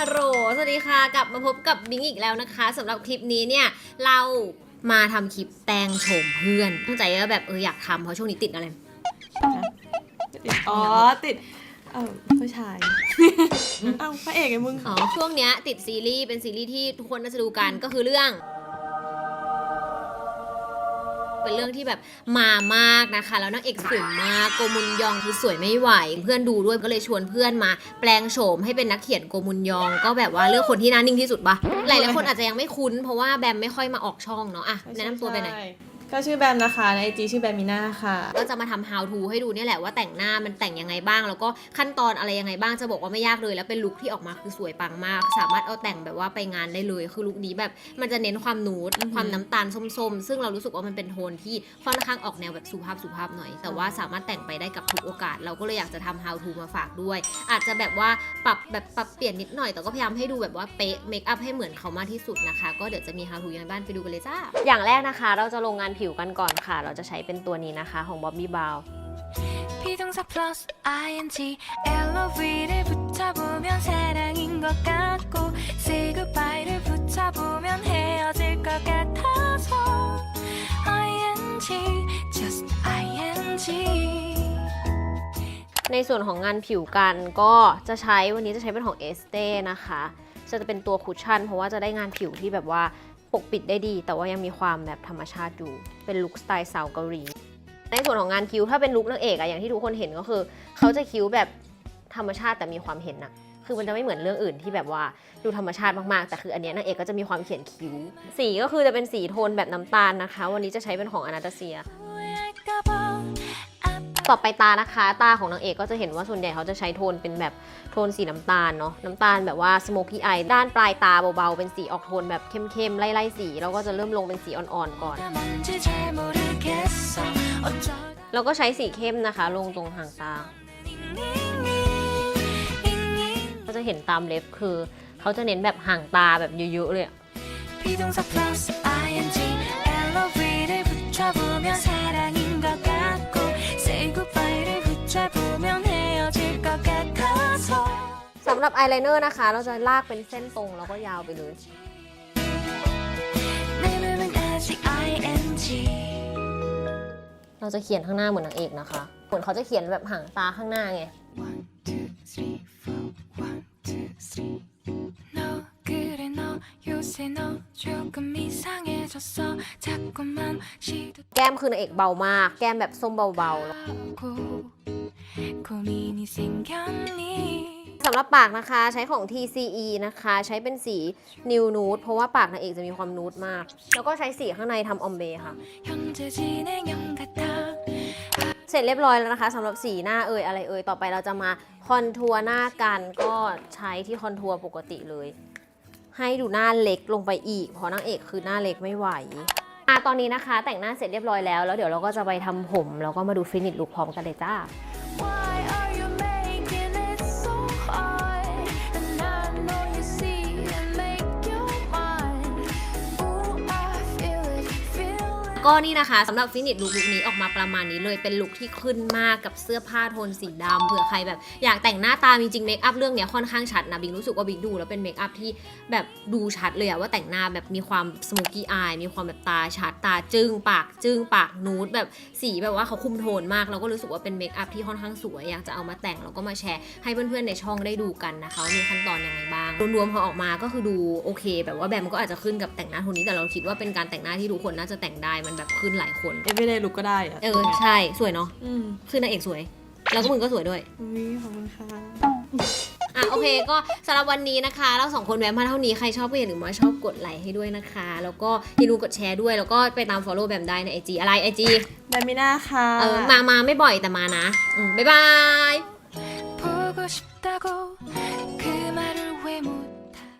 ฮัลโหลสวัสดีค่ะ กลับมาพบกับบิงอีกแล้วนะคะสำหรับคลิปนี้เนี่ย เรามาทำคลิปแตงโฉมเพื่อนตั้งใจว่าแบบเอออยากทำเพราะช่วงนี้ติดอะไร ติดอ๋อติดเออผู้ชาย เอ้าพระเอกไงมึง อ๋อ ช่วงเนี้ยติดซีรีส์เป็นซีรีส์ที่ทุกคนน่าจะดูกันก็คือเรื่อง เป็นเรื่องที่แบบมามากนะคะ แล้วนางเอกสวยมากโกมุนยองคือสวยไม่ไหว เพื่อนดูด้วยก็เลยชวนเพื่อนมา แปลงโฉมให้เป็นนักเขียนโกมุนยอง ก็แบบว่าเลือกคนที่หน่านิ่งที่สุดปะหลายๆคนอาจจะยังไม่คุ้น เพราะว่าแบมไม่ค่อยมาออกช่องเนาะอะแนะนำตัวไปหน่อย ใช่ ก็ชื่อแบมนะคะในไอจีชื่อแบมมีนาค่ะ ก็จะมาทำ how to ให้ดูเนี่ยแหละว่าแต่งหน้ามันแต่งยังไงบ้าง แล้วก็ขั้นตอนอะไรยังไงบ้างจะบอกว่าไม่ยากเลย แล้วเป็นลุคที่ออกมาคือสวยปังมาก สามารถเอาแต่งแบบว่าไปงานได้เลย คือลุคนี้แบบมันจะเน้นความนูดอือหือความน้ำตาลส้มๆ ซึ่งเรารู้สึกว่ามันเป็นโทนที่ค่อนข้างออกแนวแบบสุภาพสุภาพหน่อย แต่ว่าสามารถแต่งไปได้กับทุกโอกาส เราก็เลยอยากจะทำ how to มาฝากด้วย อาจจะแบบว่าปรับแบบปรับเปลี่ยนนิดหน่อยแต่ก็พยายามให้ดูแบบว่าเป๊ะเมคอัพให้เหมือนเขามากที่สุดนะคะ ก็เดี๋ยวจะมี how to ยังไงบ้างไปดูกันเลยจ้า อย่างแรกนะคะ เราจะลงงานผิวกันก่อนค่ะ เราจะใช้เป็นตัวนี้นะคะของ Bobbi Brown 비동사 플러스 ing LOV를 붙여보면 사랑인 것 같고 Say goodbye 를 붙여보면 헤어질 것 같아서 ing just ing ในส่วนของงานผิวกันก็จะใช้วันนี้จะใช้เป็นของเอสเตนะคะจะเป็นตัวคุชชั่น เพราะว่าจะได้งานผิวที่แบบว่า ปกปิดได้ดี แต่ว่ายังมีความแบบธรรมชาติอยู่ เป็นลุคสไตล์สาวเกาหลี ในส่วนของงานคิ้วถ้าเป็นลุคนางเอกอะอย่างที่ทุกคนเห็นก็คือ เขาจะคิ้วแบบธรรมชาติแต่มีความเห็นอะคือมันจะไม่เหมือนเรื่องอื่นที่แบบว่าดูธรรมชาติมากๆ แต่คืออันนี้นางเอกก็จะมีความเขียนคิ้ว สีก็คือจะเป็นสีโทนแบบน้ำตาลนะคะ วันนี้จะใช้เป็นของอนาตาเซีย ต่อไปตานะคะ ตาของนางเอกก็จะเห็นว่าส่วนใหญ่เขาจะใช้โทนเป็นแบบโทนสีน้ำตาลเนาะน้ำตาลแบบว่าสโมกี้อายด้านปลายตาเบาๆ เป็นสีออกโทนแบบเข้มๆ ไล่ๆสี แล้วก็จะเริ่มลงเป็นสีอ่อนๆ ก่อน 뭔지 잘 모르겠어 어쩌다 แล้วก็ใช้สีเข้มนะคะ ลงตรงหางตา 닝닝닝닝 ก็จะเห็นตามเล็บคือ เขาจะเน้นแบบห่างตาแบบเยอะๆเลยอะ 비동사 플러스 ing LOV를 붙여보면 사랑인 것 같고 Say goodbye 를 붙여보면 헤어질 것 같아서 สำหรับอายไลเนอร์นะคะ เราจะลากเป็นเส้นตรงแล้วก็ยาวไปเลย 내 맘은 아직 ing เราจะเขียนข้างหน้าเหมือนนางเอกนะคะ เหมือนเขาจะเขียนแบบห่างตาข้างหน้าไง One two three four one two three 너 그래 너 요새 너 조금 이상해졌어 자꾸만 시도 แก้มคือนางเอกเบามาก แก้มแบบส้มเบาๆ 하고 고민이 생겼니 สำหรับปากนะคะใช้ของ TCE นะคะ ใช้เป็นสีนิวนูดเพราะว่าปากนางเอกจะมีความนูดมาก แล้วก็ใช้สีข้างในทำออมเบค่ะ 현재 진행형 같아 เสร็จเรียบร้อยแล้วนะคะสำหรับสีหน้าเอ่ยอะไรเอ่ยต่อไปเราจะมาคอนทัวร์หน้ากันก็ใช้ที่คอนทัวร์ปกติเลย ให้ดูหน้าเล็กลงไปอีก เพราะนางเอกคือหน้าเล็กไม่ไหวอะตอนนี้นะคะ แต่งหน้าเสร็จเรียบร้อยแล้วแล้วเดี๋ยวเราก็จะไปทำผมแล้วก็มาดูฟินิชลุคพร้อมกันเลยจ้า ก็นี่นะคะสำหรับฟินิชลุคลุคนี้ออกมาประมาณนี้เลยเป็นลุคที่ขึ้นมากกับเสื้อผ้าโทนสีดำเผื่อใครแบบอยากแต่งหน้าตามจริงๆเมคอัพเรื่องเนี้ยค่อนข้างชัดนะบิงรู้สึกว่าบิงดูแล้วเป็นเมคอัพที่แบบดูชัดเลยอะว่าแต่งหน้าแบบมีความสโมกี้อายมีความแบบตาชัดตาจึ้งปากจึ้งปากนูดแบบสีแบบว่าเขาคุมโทนมากเราก็รู้สึกว่าเป็นเมคอัพที่ค่อนข้างสวยอยากจะเอามาแต่งแล้วก็มาแชร์ให้เพื่อนๆในช่องได้ดูกันนะคะมีขั้นตอนยังไงบ้างรวมๆพอออกมาก็คือดูโอเค แบบว่าแบมก็อาจจะขึ้นกับแต่งหน้าโทนนี้แต่เราคิดว่าเป็นการแต่งหน้าที่ทุกคนน่าจะแต่งได้มันแบบขึ้นหลายคนเอเวเดลุกก็ได้อะเออใช่สวยเนาะอืมคือนางเอกสวย แล้วก็มึงก็สวยด้วย วิขอบคุณค่ะอะโอเคก็สำหรับวันนี้นะคะ เราสองคนแวะมาเท่านี้ใครชอบก็อย่าลืมว่าชอบกดไลค์ให้ด้วยนะคะ แล้วก็อย่าลืมกดแชร์ด้วยแล้วก็ไปตาม follow แบมได้ในไอจีอะไรไอจีไดมิน่าค่ะ เออมามาไม่บ่อยแต่มานะอืมบ๊ายบาย